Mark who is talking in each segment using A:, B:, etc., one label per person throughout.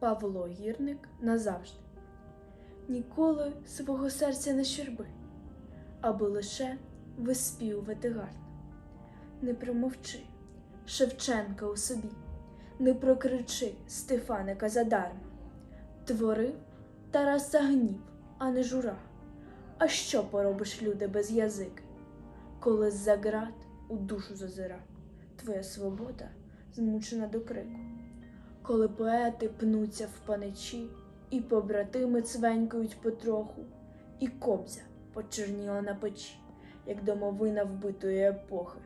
A: Павло Гірник назавжди. Ніколи свого серця не щерби, аби лише виспівувати гарно. Не промовчи Шевченка у собі, не прокричи Стефаника задарма. Творив Тараса гнів, а не жура. А що поробиш, люди, без язики? Коли з-за град у душу зазира, твоя свобода змучена до крику. Коли поети пнуться в паничі, і побратими цвенькають потроху, і кобзя почерніла на печі, як домовина вбитої епохи.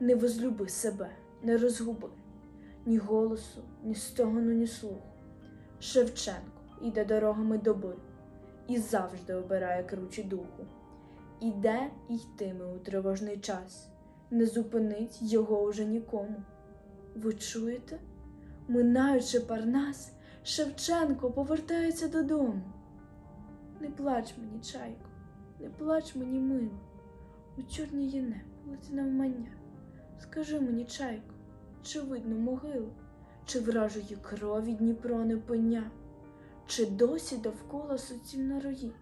A: Не возлюби себе, не розгуби ні голосу, ні стогону, ні слуху. Шевченко йде дорогами доби і завжди обирає кручі духу. Іде і йтиме у тривожний час, не зупинить його уже нікому. Ви чуєте? Минаючи парнас, Шевченко повертається додому. Не плач мені, чайко, не плач мені мило, у чорній є небо лети навмання. Скажи мені, чайко, чи видно могилу, чи вражої крові Дніпро не пеня, чи досі довкола суцільна рої?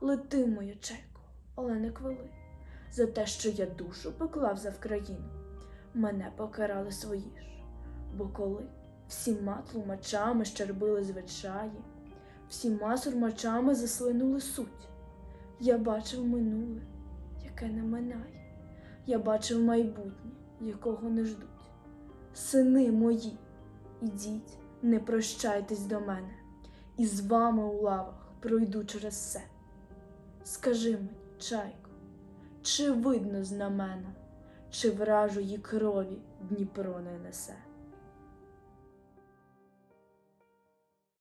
A: Лети, моя чайко, але не квали, за те, що я душу поклав за Вкраїну. Мене покарали свої ж, бо коли всіма тлумачами щербили звичаї, всіма сурмачами заслинули суть. Я бачив минуле, яке не минає, я бачив майбутнє, якого не ждуть. Сини мої, ідіть, не прощайтесь до мене, і з вами у лавах пройду через все. Скажи мені, чайко, чи видно знамена, чи вражої крові Дніпро не несе?